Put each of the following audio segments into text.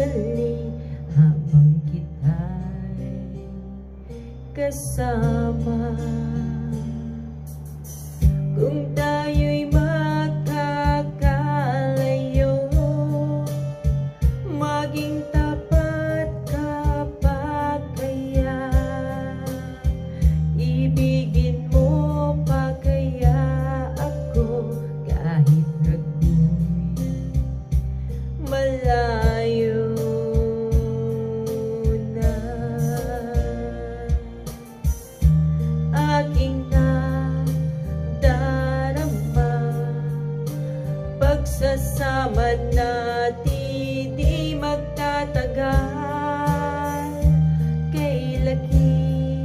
sandali habang kita'y kasama. Kung tayo'y magkakalayo Maging tapat ka pa kaya? Ibigin mo pa kaya ako kahit nagkakalayo sa manati di magtatagal. Kay laki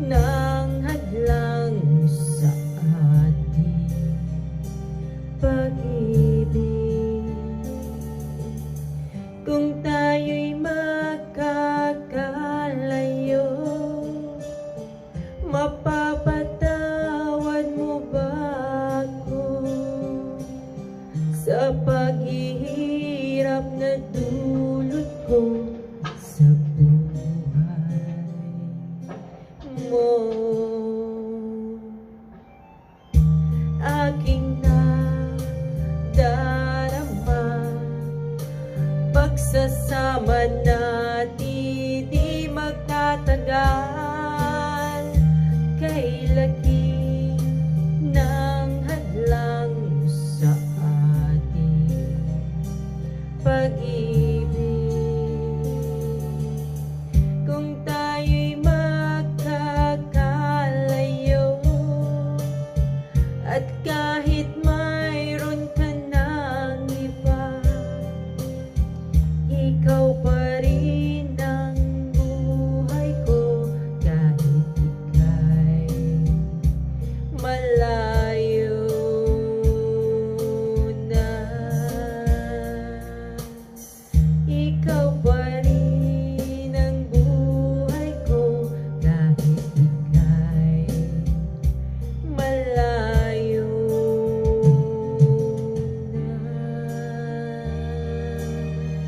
ng hadlang sa ating pag-ibig. Kung Pinadulot ko sa buhay mo. Aking nadarama Pagsasama natin di magtatagal. Kay laki